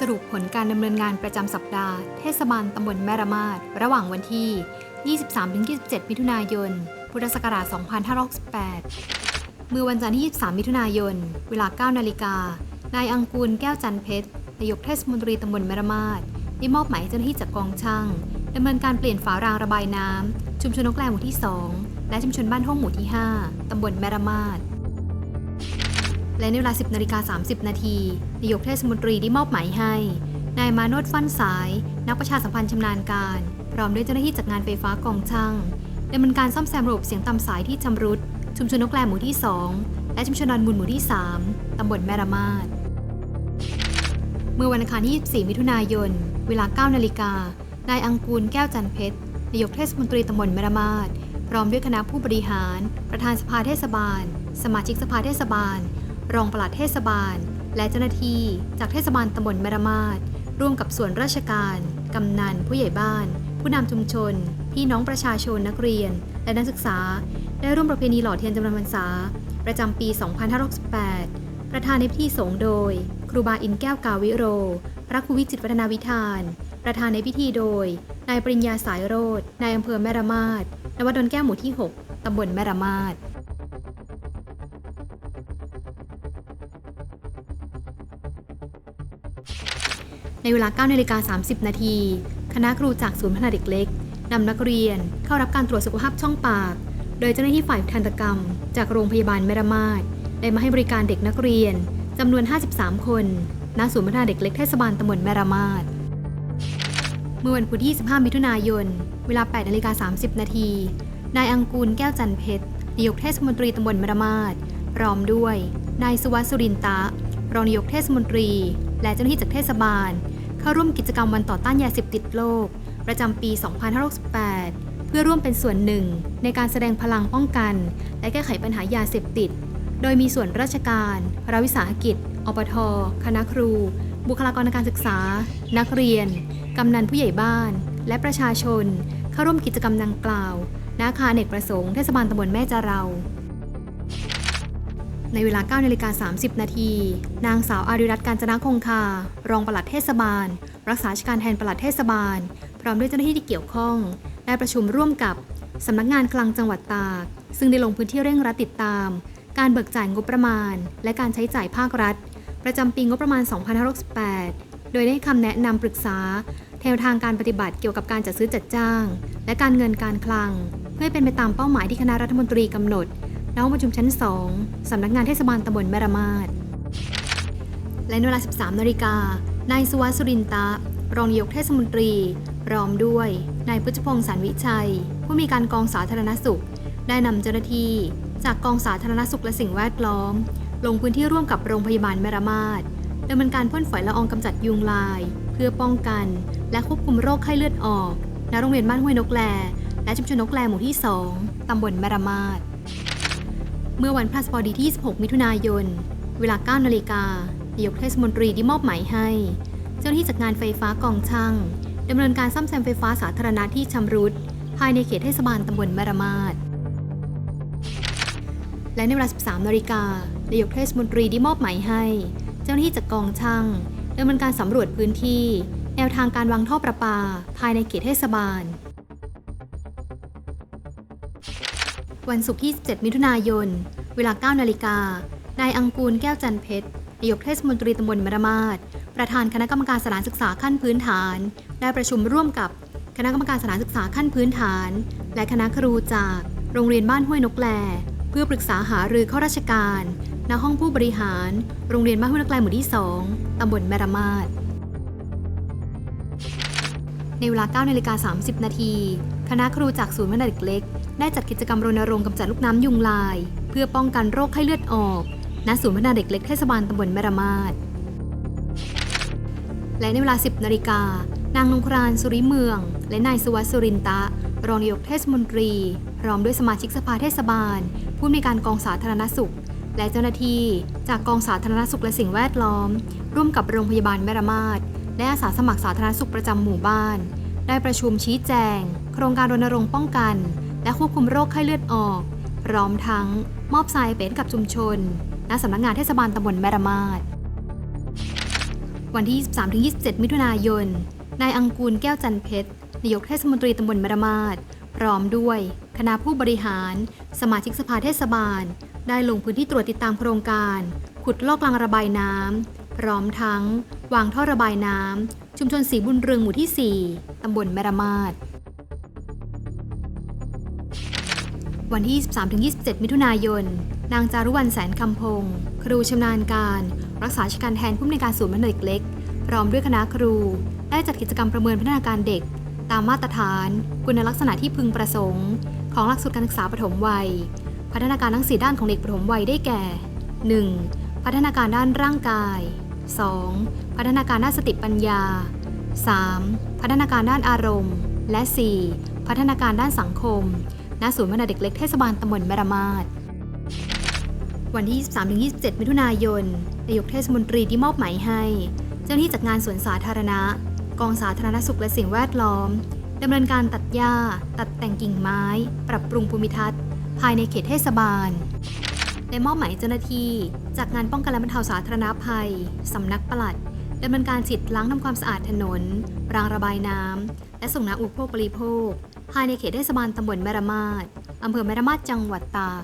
สรุปผลการดำเนินงานประจำสัปดาห์ เทศบาลตำบลแม่ระมาดระหว่างวันที่ 23-27 มิถุนายน พุทธศักราช 2568เมื่อวันจันทร์ที่ 23 มิถุนายน เวลา 9 นาฬิกา นายอังกูลแก้วจันเพชร นายกเทศมนตรีตำบลแม่ระมาดได้มอบหมายให้เจ้าหน้าที่จากกองช่างดำเนินการเปลี่ยนฝารางระบายน้ำชุมชนนกแกลหมู่ที่ 2 และชุมชนบ้านห้องหมู่ที่ 5 ตำบลแม่ระมาด และในเวลา 10นาฬิกา30 นาทีนายกเทศมนตรีได้มอบหมายให้ นายมาโนดฟั่นสาย นักประชาสัมพันธ์ชำนาญการ พร้อมด้วยเจ้าหน้าที่จากงานไฟฟ้ากองช่างดำเนินการซ่อมแซมระบบเสียงตำสายที่ชำรุด ชุมชนนกแลหมู่ที่ 2 และชุมชนดอนมูลหมู่ที่ 3 ตำบลแม่ระมาดเมื่อวันอังคารที่24 มิถุนายน เวลา 9 นาฬิกา นายอังกูลแก้วจันเพชร นายกเทศมนตรีตำบลแม่ระมาด พร้อมด้วยคณะผู้บริหาร ประธานสภาเทศบาล สมาชิกสภาเทศบาล รองปลัดเทศบาล และเจ้าหน้าที่จากเทศบาลตำบลแม่ระมาดร่วมกับส่วนราชการ กำนัน ผู้ใหญ่บ้าน ผู้นำชุมชน พี่น้องประชาชนนักเรียน และนักศึกษา ได้ร่วมประเพณีหล่อเทียนจำนวนพรรษา ประจำปี 2568 ประธานในพิธีสงฆ์โดย ครูบาอินแก้วกาวิโร พระครูวิจิตวัฒนาวิธาน ประธานในพิธีโดย นายปริญญาสายโรดนายอำเภอแม่ระมาดนวัดดอนแก้วหมู่ที่ 6 ตำบลแม่ระมาด ในเวลา9นาฬิกา30 นาที คณะครูจากศูนย์พัฒนาเด็กเล็กนำนักเรียนเข้ารับการตรวจสุขภาพช่องปาก โดยเจ้าหน้าที่ฝ่ายทันตกรรม จากโรงพยาบาลแม่ระมาดได้มาให้บริการเด็กนักเรียนจำนวน 53 คนณศูนย์พัฒนาเด็กเล็กเทศบาลตำบลแม่ระมาดเมื่อวันพุธที่25มิถุนายน เวลา8นาฬิกา30 นาที นายอังกูลแก้วจันเพชรนายกเทศมนตรีตำบลมระมาดพร้อมด้วย นายสุวัสดิ์สุรินตะ รองนายกเทศมนตรี และเจ้าหน้าที่จากเทศบาล เข้าร่วมกิจกรรมวันต่อต้านยาเสพติดโลก ประจำปี 2568 เพื่อร่วมเป็นส่วนหนึ่ง ในการแสดงพลังป้องกัน และแก้ไขปัญหายาเสพติด โดยมีส่วนราชการรัฐวิสาหกิจ อปท คณะครู บุคลากรทางการศึกษา นักเรียน กำนันผู้ใหญ่บ้าน และประชาชน เข้าร่วมกิจกรรมดังกล่าวณอาคารเนกประสงค์เทศบาลตำบลแม่จาเรา ในเวลา9นาฬิกา30 นาที นางสาวอาริรัตน์การจนาคงคา รองปลัดเทศบาล รักษาราชการแทนปลัดเทศบาล พร้อมด้วยเจ้าหน้าที่ที่เกี่ยวข้อง ได้ประชุมร่วมกับสำนักงานคลังจังหวัดตาก ซึ่งได้ลงพื้นที่เร่งรัดติดตาม การเบิกจ่ายงบประมาณ และการใช้จ่ายภาครัฐ ประจำปีงบประมาณ 2568 โดยได้คำแนะนำปรึกษาแนวทางการปฏิบัติเกี่ยวกับการจัดซื้อจัดจ้าง และการเงินการคลัง เพื่อเป็นไปตามเป้าหมายที่คณะรัฐมนตรีกำหนด ณห้องประชุมชั้น 2 สำนักงานเทศบาลตำบลแม่ระมาด และในเวลา 13 นาฬิกา นายสุวัสดิ์สุรินตะ รองนายกเทศมนตรีพร้อมด้วย นายพุทธพงศ์สันวิชัย ผู้มีการกองสาธารณสุข ได้นำเจ้าหน้าที่ จากกองสาธารณสุขและสิ่งแวดล้อม ลงพื้นที่ร่วมกับโรงพยาบาลแม่ระมาดดำเนินการพ่นฝอยละอองกำจัดยุงลาย เพื่อป้องกัน และควบคุมโรคไข้เลือดออกณโรงเรียนบ้านห้วยนกแล และชุมชนนกแลหมู่ที่ 2 ตำบลแม่ระมาด เมื่อวันพฤหัสบดีที่ 26 มิถุนายน เวลา 9 นาฬิกานายกเทศมนตรีได้มอบหมายให้ เจ้าหน้าที่จากงานไฟฟ้ากองช่างดำเนินการซ่อมแซมไฟฟ้าสาธารณะที่ชำรุด ภายในเขตเทศบาลตำบลแม่ระมาดและในเวลา 13 นาฬิกานายกเทศมนตรีได้มอบหมายให้ เจ้าหน้าที่จากกองช่างดำเนินการสำรวจพื้นที่ แนวทางการวางท่อประปา ภายในเขตเทศบาล วันศุกร์ที่17มิถุนายน เวลา 9 นาฬิกา นายอังกูลแก้วจันเพชร นายกเทศมนตรีตำบลมรมาดประธานคณะกรรมการสถานศึกษาขั้นพื้นฐาน ได้ประชุมร่วมกับคณะกรรมการสถานศึกษาขั้นพื้นฐาน และคณะครูจากโรงเรียนบ้านห้วยนกแล เพื่อปรึกษาหารือข้าราชการ ณ ห้องผู้บริหาร โรงเรียนบ้านห้วยนกแลหมู่ที่ 2 ตำบลแมรมาด ในเวลา9นาฬิกา30 นาที คณะครูจากศูนย์พัฒนาเด็กเล็ก ได้จัดกิจกรรมรณรงค์กำจัดลูกน้ำยุงลาย เพื่อป้องกันโรคไข้เลือดออกณศูนย์พัฒนาเด็กเล็กเทศบาลตำบลแมระมาดและในเวลา 10 นาฬิกา นางนงครานสุริเมือง และนายสุวัสดิ์สุรินตะ รองนายกเทศมนตรี พร้อมด้วยสมาชิกสภาเทศบาล ผู้มีการกองสาธารณสุข และเจ้าหน้าที่ จากกองสาธารณสุขและสิ่งแวดล้อม ร่วมกับโรงพยาบาลแม่ระมาด และอาสาสมัครสาธารณสุขประจำหมู่บ้าน ได้ประชุมชี้แจง โครงการรณรงค์ป้องกัน และควบคุมโรคไข้เลือดออกพร้อมทั้งมอบทรายเป็ดกับชุมชนณสำนักงานเทศบาลตำบลแม่ระมาดวันที่ 23-27 มิถุนายน นายอังกูลแก้วจันเพชร นายกเทศมนตรีตำบลมะระมาดพร้อมด้วย คณะผู้บริหาร สมาชิกสภาเทศบาล ได้ลงพื้นที่ตรวจติดตามโครงการ ขุดลอกรางระบายน้ำ พร้อมทั้งวางท่อระบายน้ำชุมชนสีบุญเรืองหมู่ที่ 4 ตำบลแมระมาดวันที่ 23-27 มิถุนายน นางจารุวรรณแสนคำพง ครูชำนาญการ รักษาราชการแทนผู้อำนวยการศูนย์มะเด็กเล็ก พร้อมด้วยคณะครู ได้จัดกิจกรรมประเมินพัฒนาการเด็ก ตามมาตรฐาน คุณลักษณะที่พึงประสงค์ ของหลักสูตรการศึกษาปฐมวัย พัฒนาการทั้ง 4 ด้านของเด็กปฐมวัยได้แก่ 1. พัฒนาการด้านร่างกาย 2. พัฒนาการด้านสติปัญญา 3. พัฒนาการด้านอารมณ์ และ 4. พัฒนาการด้านสังคม ณ ศูนย์พัฒนาเด็กเล็กเทศบาลตำบลแมระมาดวันที่ 23-27 มิถุนายน นายกเทศมนตรีที่มอบหมายให้ เจ้าหน้าที่จัดงานสวนสาธารณะ กองสาธารณสุขและสิ่งแวดล้อมดำเนินการตัดหญ้า ตัดแต่งกิ่งไม้ ปรับปรุงภูมิทัศน์ ภายในเขตเทศบาล ได้มอบหมายเจ้าหน้าที่ จากงานป้องกันและบรรเทาสาธารณภัยสำนักปลัดดำเนินการฉีดล้างทำความสะอาดถนน รางระบายน้ำ และส่งน้ำอุปโภคบริโภค ภายในเขตเทศบาลตำบลแมระมาดอำเภอแมระมาดจังหวัดตาก